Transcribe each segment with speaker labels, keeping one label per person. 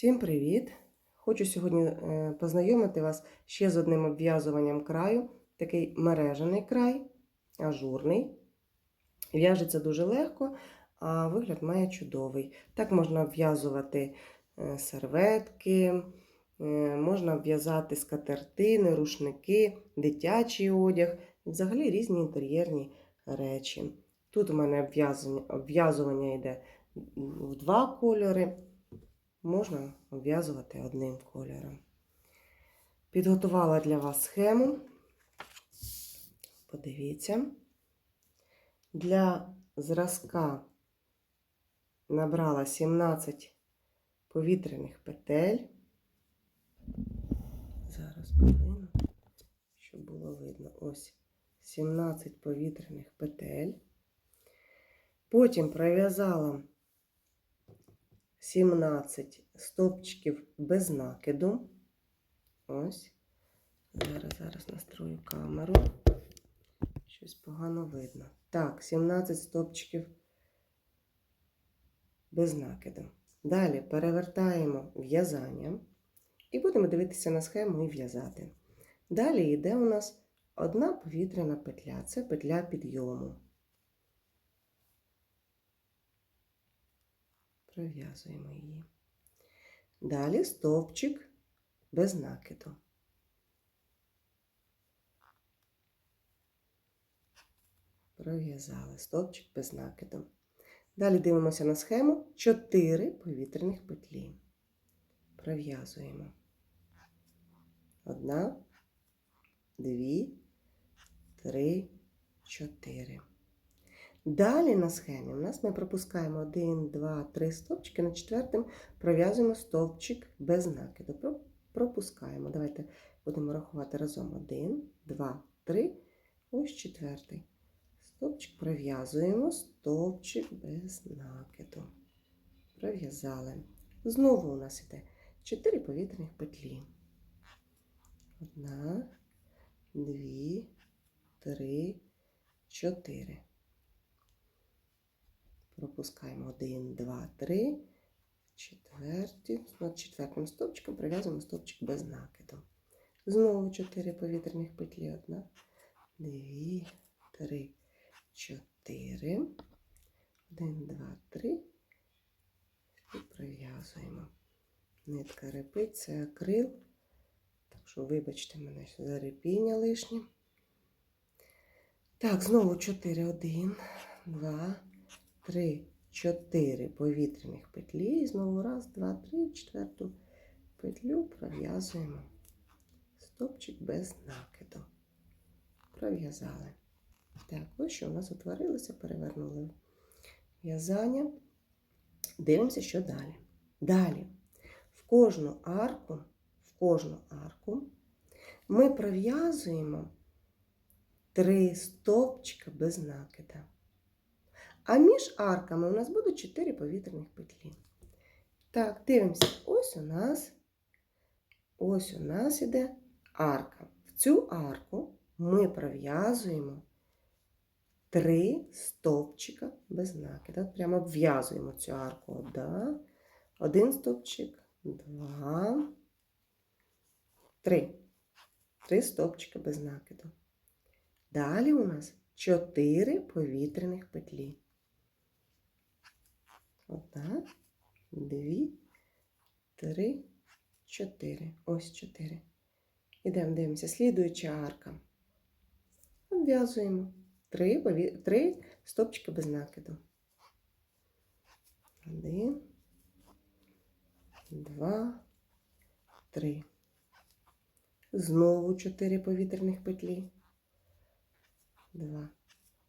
Speaker 1: Всім привіт! Хочу сьогодні е, познайомити вас ще з одним обв'язуванням краю. Такий мережений край, ажурний. В'яжеться дуже легко, а вигляд має чудовий. Так можна обв'язувати е, серветки, е, можна обв'язати скатертини, рушники, дитячий одяг, взагалі різні інтер'єрні речі. Тут у мене обв'язування йде в два кольори можна обв'язувати одним кольором. Підготувала для вас схему. Подивіться. Для зразка набрала 17 повітряних петель. Зараз повинно, щоб було видно. Ось 17 повітряних петель. Потім пров'язала 17 стовпчиків без накиду. Ось. Зараз, зараз настрою камеру. Щось погано видно. Так, 17 стовпчиків без накиду. Далі перевертаємо в'язання і будемо дивитися на схему і в'язати. Далі йде у нас одна повітряна петля. Це петля підйому. Пров'язуємо її. Далі стовпчик без накиду. Пров'язали стовпчик без накиду. Далі дивимося на схему 4 повітряних петлі. Пров'язуємо. Одна, дві, три, чотири. Далі на схемі у нас ми пропускаємо 1, 2, 3 стовпчики, на четвертим пров'язуємо стовпчик без накиду. Пропускаємо. Давайте будемо рахувати разом. 1, 2, 3. Ось четвертий. Стовпчик пров'язуємо, стовпчик без накиду. Пров'язали. Знову у нас іде 4 повітряних петлі. Одна, дві, три, чотири. Пропускаємо 1, 2, 3, четверті. Над четвертим стовпчиком прив'язуємо стовпчик без накиду. Знову 4 повітряних петлі. Одна, дві, три, чотири. Один, два, три. І прив'язуємо. Нитка репить, це акрил. Так що, вибачте мене за репіння лишнє. Так, знову 4, 1, 2, 3, 4 повітряних петлі. І знову раз, два, три, четверту петлю пров'язуємо. Стопчик без накиду. Пров'язали. Так, ось що у нас утворилося, перевернули в'язання. Дивимося, що далі. Далі. В кожну арку, в кожну арку ми пров'язуємо три стовпчика без накида. А між арками у нас будуть 4 повітряних петлі. Так, дивимося. Ось у нас, ось у нас іде арка. В цю арку ми пров'язуємо три стовпчика без накида. Прямо обв'язуємо цю арку. Одна, один стовпчик, два, три. Три стовпчика без накиду. Далі у нас чотири повітряних петлі. Одна, дві, три, чотири. Ось чотири. Ідемо, дивимося. Слідуюча арка. Обв'язуємо три, три стопчики без накиду. Один, два, три. Знову чотири повітряних петлі. Два,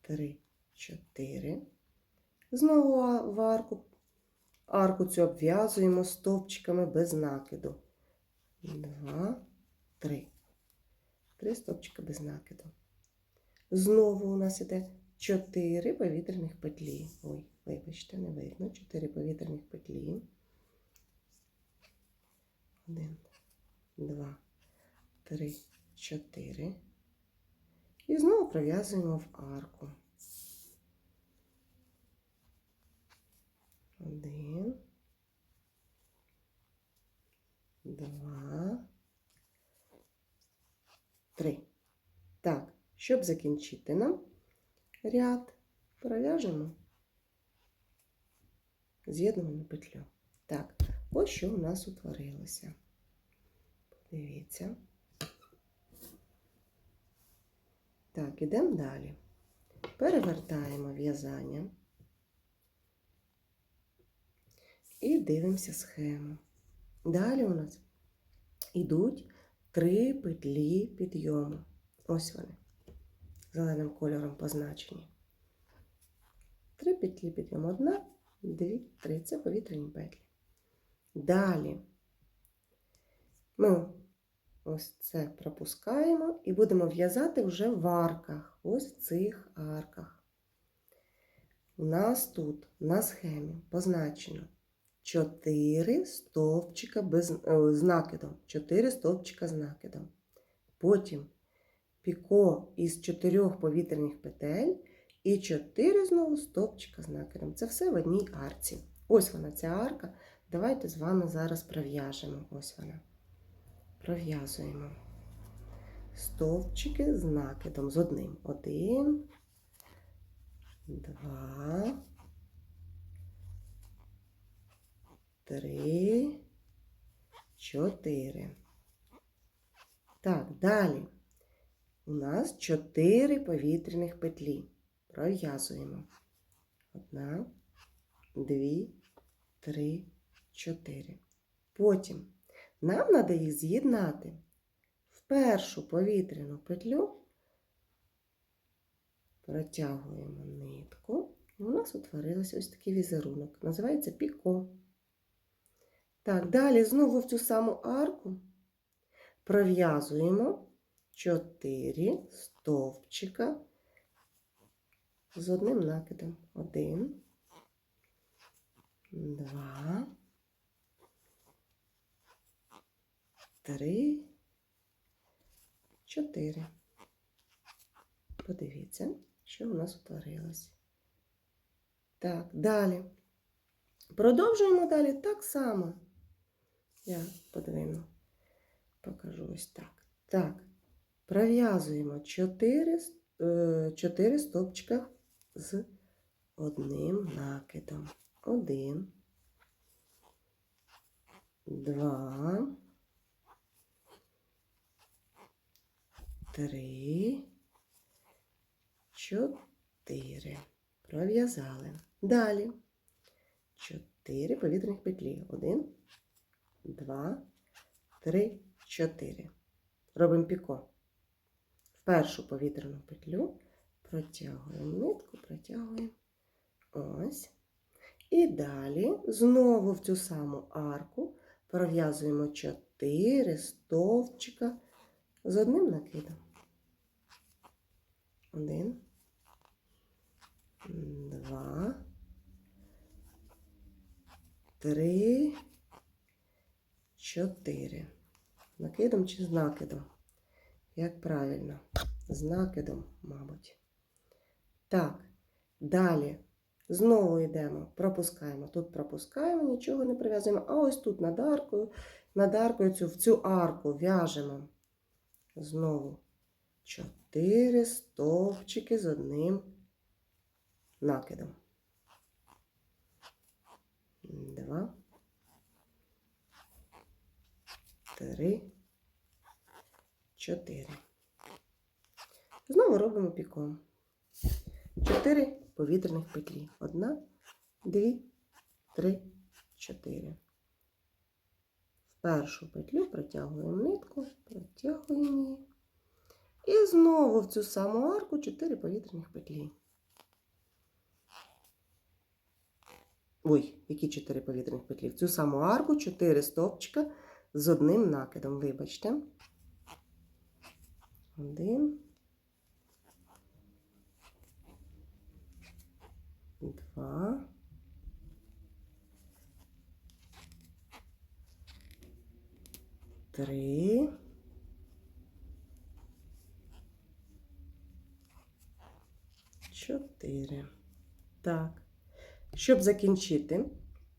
Speaker 1: три, чотири. Знову в арку. Арку цю обв'язуємо стовпчиками без накиду. Два, три. Три стовпчика без накиду. Знову у нас іде чотири повітряних петлі. Ой, вибачте, не видно. Чотири повітряних петлі. Один, два, три, чотири. І знову пров'язуємо в арку. Один, два, три. Так, щоб закінчити нам ряд, пров'яжемо з'єднувану петлю. Так, ось що у нас утворилося. Подивіться. Так, ідемо далі. Перевертаємо в'язання і дивимося схему. Далі у нас йдуть три петлі підйому. Ось вони. Зеленим кольором позначені. Три петлі підйому. Одна, дві, три. Це повітряні петлі. Далі ми ось це пропускаємо і будемо в'язати вже в арках. Ось в цих арках. У нас тут на схемі позначено 4 стовпчика без, е, з накидом. 4 стовпчика з накидом. Потім піко із 4 повітряних петель і 4 знову стовпчика з накидом. Це все в одній арці. Ось вона, ця арка. Давайте з вами зараз пров'яжемо. Ось вона. Пров'язуємо стовпчики з накидом з одним. Один, два, три, чотири. Так, далі. У нас чотири повітряних петлі. Пров'язуємо. Одна, дві, три, чотири. Потім нам треба їх з'єднати в першу повітряну петлю. Протягуємо нитку. І у нас утворився ось такий візерунок. Називається піко. Так, далі знову в цю саму арку пров'язуємо 4 стовпчика з одним накидом. Один, два, три, чотири. Подивіться, що у нас утворилось. Так, далі. Продовжуємо далі так само. Я подвину, покажу ось так. Так, пров'язуємо 4, 4 стовпчика з одним накидом. Один, два, три, чотири. Пров'язали. Далі. Чотири повітряних петлі. Один, два, три, чотири. Робимо піко. В першу повітряну петлю протягуємо нитку, протягуємо ось. І далі знову в цю саму арку пров'язуємо 4 стовпчика з одним накидом. Один, два, три, чотири. Накидом чи з накидом? Як правильно? З накидом, мабуть. Так, далі. Знову йдемо, пропускаємо. Тут пропускаємо, нічого не прив'язуємо. А ось тут над аркою, над аркою цю, в цю арку в'яжемо. Знову чотири стовпчики з одним накидом. Два. Три. Чотири. Знову робимо піком. Чотири повітряних петлі. Одна, дві, три, чотири. В першу петлю протягуємо нитку, протягуємо її. І знову в цю саму арку 4 повітряних петлі. Ой, які 4 повітряних петлі? В цю саму арку 4 стовпчика з одним накидом. Вибачте. Один. Два. Три. Чотири. Так. Щоб закінчити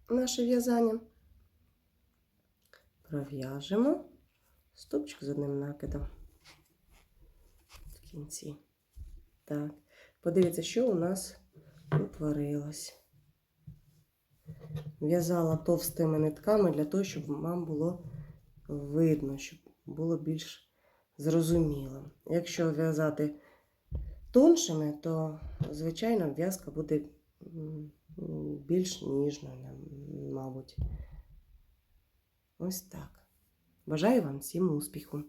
Speaker 1: наше в'язання, пров'яжемо стовпчик з одним накидом в кінці. Так, подивіться, що у нас утворилось. В'язала товстими нитками для того, щоб вам було видно, щоб було більш зрозуміло. Якщо в'язати тоншими, то, звичайно, в'язка буде більш ніжною, мабуть. Ось так. Бажаю вам всім успіху!